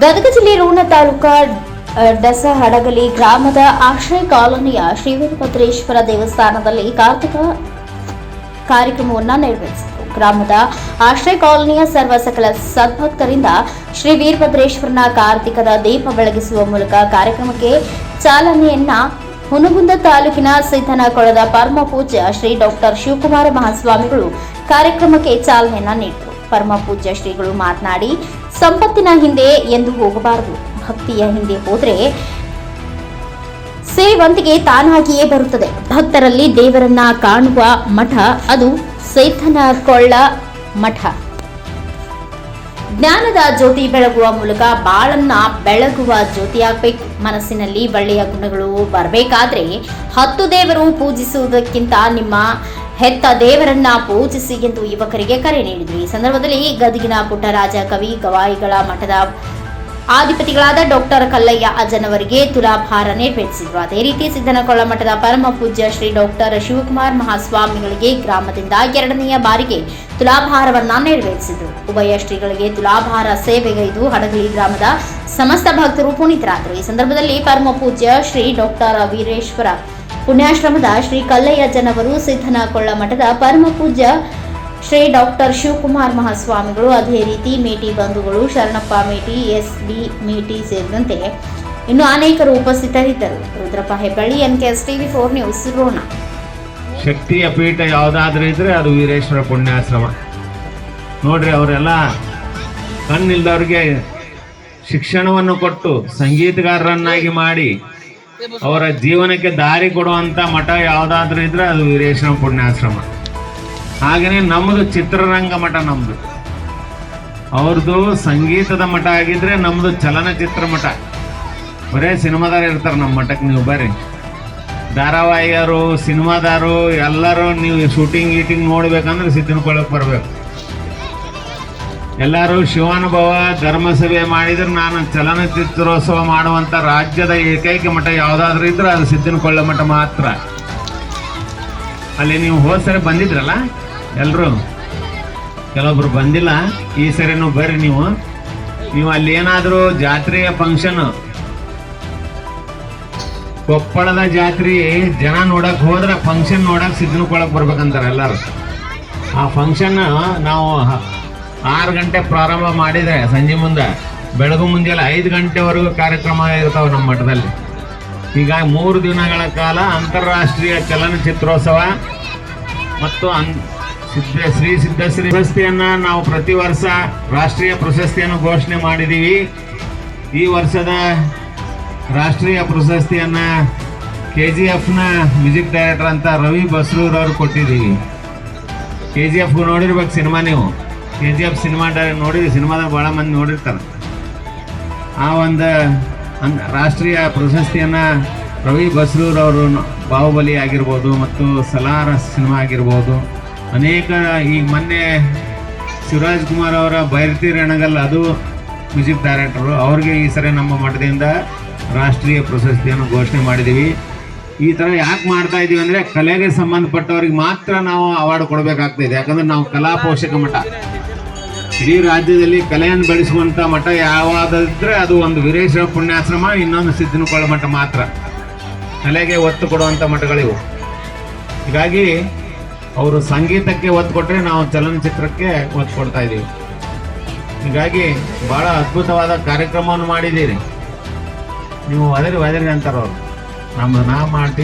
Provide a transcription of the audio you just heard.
ಗದಗ ಜಿಲ್ಲೆ ರೋಣ ತಾಲೂಕಾ ಡಸ ಹಡಗಲಿ ಗ್ರಾಮದ ಆಶ್ರಯ ಕಾಲೋನಿಯ ಶ್ರೀ ವೀರಭದ್ರೇಶ್ವರ ದೇವಸ್ಥಾನದಲ್ಲಿ ಕಾರ್ತಿಕ ಕಾರ್ಯಕ್ರಮವನ್ನು ನೆರವೇರಿಸಿದರು ಗ್ರಾಮದ ಆಶ್ರಯ ಕಾಲೋನಿಯ ಸರ್ವ ಸಕಲ ಸದ್ಭಕ್ತರಿಂದ ಶ್ರೀ ವೀರಭದ್ರೇಶ್ವರನ ಕಾರ್ತಿಕದ ದೀಪ ಬೆಳಗಿಸುವ ಮೂಲಕ ಕಾರ್ಯಕ್ರಮಕ್ಕೆ ಚಾಲನೆಯನ್ನ ಹುನಗುಂದ ತಾಲೂಕಿನ ಸಿದ್ದನಕೊಳದ ಪರಮ ಪೂಜ್ಯ ಶ್ರೀ ಡಾಕ್ಟರ್ ಶಿವಕುಮಾರ ಮಹಾಸ್ವಾಮಿಗಳು ಕಾರ್ಯಕ್ರಮಕ್ಕೆ ಚಾಲನೆಯನ್ನ ನೀಡಿದರು. ಪರಮ ಪೂಜ್ಯ ಶ್ರೀಗಳು ಮಾತನಾಡಿ ಸಂಪತ್ತಿನ ಹಿಂದೆ ಎಂದು ಹೋಗಬಾರದು. ಭಕ್ತಿಯ ಹಿಂದೆ ಹೋದ್ರೆ ಸೇವಂತಿಗೆ ತಾನಾಗಿಯೇ ಬರುತ್ತದೆ. ಭಕ್ತರಲ್ಲಿ ದೇವರನ್ನ ಕಾಣುವ ಮಠ ಅದು ಸೈತನಕೊಳ್ಳ ಮಠ. ಜ್ಞಾನದ ಜ್ಯೋತಿ ಬೆಳಗುವ ಮೂಲಕ ಬಾಳನ್ನ ಬೆಳಗುವ ಜ್ಯೋತಿಯಾಗಬೇಕು. ಮನಸ್ಸಿನಲ್ಲಿ ಒಳ್ಳೆಯ ಗುಣಗಳು ಬರಬೇಕಾದ್ರೆ ಹತ್ತು ದೇವರು ಪೂಜಿಸುವುದಕ್ಕಿಂತ ನಿಮ್ಮ ಹೆತ್ತ ದೇವರನ್ನ ಪೂಜಿಸಿ ಎಂದು ಯುವಕರಿಗೆ ಕರೆ ನೀಡಿದರು. ಈ ಸಂದರ್ಭದಲ್ಲಿ ಗದಗಿನ ಪುಟ್ಟರಾಜ ಕವಿ, ಗವಾಯಿಗಳ ಮಠದ ಆಧಿಪತಿಗಳಾದ ಡಾಕ್ಟರ್ ಕಲ್ಲಯ್ಯ ಅಜ್ಜನವರಿಗೆ ತುಲಾಭಾರ ನೆರವೇರಿಸಿದರು ಅದೇ ರೀತಿ ಸಿದ್ದನಕೊಳ್ಳ ಮಠದ ಪರಮ ಪೂಜ್ಯ ಶ್ರೀ ಡಾಕ್ಟರ್ ಶಿವಕುಮಾರ್ ಮಹಾಸ್ವಾಮಿಗಳಿಗೆ ಗ್ರಾಮದಿಂದ ಎರಡನೆಯ ಬಾರಿಗೆ ತುಲಾಭಾರವನ್ನ ನೆರವೇರಿಸಿದರು. ಉಭಯ ಶ್ರೀಗಳಿಗೆ ತುಲಾಭಾರ ಸೇವೆಗೈದು ಹಡಗಲಿ ಗ್ರಾಮದ ಸಮಸ್ತ ಭಕ್ತರು ಪುನೀತರಾದರು. ಈ ಸಂದರ್ಭದಲ್ಲಿ ಪರಮ ಪೂಜ್ಯ ಶ್ರೀ ಡಾಕ್ಟರ್ ವೀರೇಶ್ವರ ಪುಣ್ಯಾಶ್ರಮದ ಶ್ರೀ ಕಲ್ಲಯ್ಯ ಜನವರು ಸಿದ್ದನಕೊಳ್ಳ ಮಠದ ಪರಮ ಪೂಜ್ಯ ಶ್ರೀ ಡಾಕ್ಟರ್ ಶಿವಕುಮಾರ್ ಮಹಾಸ್ವಾಮಿಗಳು, ಅದೇ ರೀತಿ ಮೇಟಿ ಬಂಧುಗಳು ಶರಣಪ್ಪ ಮೇಟಿ, ಎಸ್ ಬಿ ಮೇಟಿ ಸೇರಿದಂತೆ ಇನ್ನು ಅನೇಕರು ಉಪಸ್ಥಿತರಿದ್ದರು. Rudrappa Hebballi N K S TV four news, Ron. ಶಕ್ತಿಯ ಪೀಠ ಯಾವುದಾದ್ರೂ ಇದ್ರೆ ಅದು ವೀರೇಶ್ವರ ಪುಣ್ಯಾಶ್ರಮ. ನೋಡ್ರಿ ಅವರೆಲ್ಲ ಕಣ್ಣಿಲ್ದವ್ರಿಗೆ ಶಿಕ್ಷಣವನ್ನು ಕೊಟ್ಟು ಸಂಗೀತಗಾರರನ್ನಾಗಿ ಮಾಡಿ ಅವರ ಜೀವನಕ್ಕೆ ದಾರಿ ಕೊಡುವಂಥ ಮಠ ಯಾವುದಾದ್ರೂ ಇದ್ರೆ ಅದು ವೀರೇಶ್ವರ ಪುಣ್ಯಾಶ್ರಮ. ಹಾಗೇನೆ ನಮ್ಮದು ಚಿತ್ರರಂಗ ಮಠ ನಮ್ಮದು ಅವ್ರದ್ದು ಸಂಗೀತದ ಮಠ ಆಗಿದ್ರೆ ನಮ್ಮದು ಚಲನಚಿತ್ರ ಮಠ. ಬರೇ ಸಿನಿಮಾದಾರ ಇರ್ತಾರೆ ನಮ್ಮ ಮಠಕ್ಕೆ ನೀವು ಬರ್ರಿ. ಧಾರಾವಾಹಿಯರು, ಸಿನಿಮಾದಾರು ಎಲ್ಲರೂ ನೀವು ಶೂಟಿಂಗ್ ಗೀಟಿಂಗ್ ನೋಡ್ಬೇಕಂದ್ರೆ ಸಿದ್ಧನಕೊಳ್ಳಕ್ಕೆ ಬರ್ಬೇಕು. ಎಲ್ಲರೂ ಶಿವಾನುಭವ ಧರ್ಮಸಭೆ ಮಾಡಿದ್ರೆ. ನಾನು ಚಲನಚಿತ್ರೋತ್ಸವ ಮಾಡುವಂಥ ರಾಜ್ಯದ ಏಕೈಕ ಮಠ ಯಾವುದಾದ್ರೂ ಇದ್ರೆ ಅದು ಸಿದ್ಧನಕೊಳ್ಳ ಮಠ ಮಾತ್ರ. ಅಲ್ಲಿ ನೀವು ಹೋದ ಸರಿ ಬಂದಿದ್ರಲ್ಲ? ಎಲ್ಲರೂ ಕೆಲವೊಬ್ರು ಬಂದಿಲ್ಲ. ಈ ಸರಿನೂ ಬರ್ರಿ ನೀವು. ನೀವು ಅಲ್ಲಿ ಏನಾದರೂ ಜಾತ್ರೆಯ ಫಂಕ್ಷನ್ ಕೊಪ್ಪಳದ ಜಾತ್ರೆ, ಜನ ನೋಡಕ್ ಹೋದ್ರೆ ಫಂಕ್ಷನ್ ನೋಡಕ್ ಸಿದ್ಧನಕೊಳಕ್ ಬರ್ಬೇಕಂತಾರೆ ಎಲ್ಲರೂ. ಆ ಫಂಕ್ಷನ್ ನಾವು ಆರು ಗಂಟೆ ಪ್ರಾರಂಭ ಮಾಡಿದರೆ ಸಂಜೆ ಮುಂದೆ, ಬೆಳಗು ಮುಂಜಾನೆ ಐದು ಗಂಟೆವರೆಗೂ ಕಾರ್ಯಕ್ರಮ ಇರ್ತಾವೆ ನಮ್ಮ ಮಠದಲ್ಲಿ. ಹೀಗಾಗಿ ಮೂರು ದಿನಗಳ ಕಾಲ ಅಂತಾರಾಷ್ಟ್ರೀಯ ಚಲನಚಿತ್ರೋತ್ಸವ ಮತ್ತು ಅನ್ ಸಿದ್ಧ, ಶ್ರೀ ಸಿದ್ಧಶ್ರೀ ಪ್ರಶಸ್ತಿಯನ್ನು ನಾವು ಪ್ರತಿ ವರ್ಷ ರಾಷ್ಟ್ರೀಯ ಪ್ರಶಸ್ತಿಯನ್ನು ಘೋಷಣೆ ಮಾಡಿದ್ದೀವಿ ಈ ವರ್ಷದ ರಾಷ್ಟ್ರೀಯ ಪ್ರಶಸ್ತಿಯನ್ನು ಕೆ ಜಿ ಎಫ್ನ ಮ್ಯೂಸಿಕ್ ಡೈರೆಕ್ಟರ್ ಅಂತ ರವಿ ಬಸ್ರೂರವ್ರು ಕೊಟ್ಟಿದ್ದೀವಿ. ಕೆ ಜಿ ಎಫ್ಗೂ ನೋಡಿರ್ಬೇಕು ಸಿನಿಮಾ ನೀವು. ಕೆ ಜಿ ಎಫ್ ಸಿನಿಮಾ ನೋಡಿರಿ ಸಿನಿಮಾದಾಗ ಭಾಳ ಮಂದಿ ನೋಡಿರ್ತಾರೆ. ಆ ಒಂದು ಅನ್ ರಾಷ್ಟ್ರೀಯ ಪ್ರಶಸ್ತಿಯನ್ನು ರವಿ ಬಸ್ರೂರವರು ಬಾಹುಬಲಿ ಆಗಿರ್ಬೋದು ಮತ್ತು ಸಲಾರ ಸಿನಿಮಾ ಆಗಿರ್ಬೋದು. ಅನೇಕ ಈಗ ಮೊನ್ನೆ ಶಿವರಾಜ್ ಕುಮಾರ್ ಅವರ ಬೈರತಿ ರಣಗಲ್ ಅದು ಮ್ಯೂಸಿಕ್ ಡೈರೆಕ್ಟರು ಅವ್ರಿಗೆ ಈ ಸರಿ ನಮ್ಮ ಮಠದಿಂದ ರಾಷ್ಟ್ರೀಯ ಪ್ರಶಸ್ತಿಯನ್ನು ಘೋಷಣೆ ಮಾಡಿದ್ದೀವಿ. ಈ ಥರ ಯಾಕೆ ಮಾಡ್ತಾ ಇದ್ದೀವಿ ಅಂದರೆ ಕಲೆಗೆ ಸಂಬಂಧಪಟ್ಟವ್ರಿಗೆ ಮಾತ್ರ ನಾವು ಅವಾರ್ಡ್ ಕೊಡಬೇಕಾಗ್ತದೆ ಯಾಕಂದ್ರೆ ನಾವು ಕಲಾ ಪೋಷಕ ಮಠ. ಇಡೀ ರಾಜ್ಯದಲ್ಲಿ ಕಲೆಯನ್ನು ಬೆಳೆಸುವಂಥ ಮಠ ಯಾವಾದ್ರೆ ಅದು ಒಂದು ವೀರೇಶ್ವರ ಪುಣ್ಯಾಶ್ರಮ, ಇನ್ನೊಂದು ಸಿದ್ದನಕೊಳ್ಳ ಮಠ ಮಾತ್ರ. ಕಲೆಗೆ ಒತ್ತು ಕೊಡುವಂಥ ಮಠಗಳಿವು. ಹೀಗಾಗಿ ಅವರು ಸಂಗೀತಕ್ಕೆ ಒತ್ತು ಕೊಟ್ಟರೆ ನಾವು ಚಲನಚಿತ್ರಕ್ಕೆ ಒತ್ತು ಕೊಡ್ತಾ ಇದ್ದೀವಿ ಹೀಗಾಗಿ ಭಾಳ ಅದ್ಭುತವಾದ ಕಾರ್ಯಕ್ರಮವನ್ನು ಮಾಡಿದ್ದೀರಿ. ನೀವು ಒದರಿ ಒದರಿ ಅಂತಾರೆ ಅವರು ನಮ್ಮ ನಾವು ಮಾಡ್ತೀವಿ.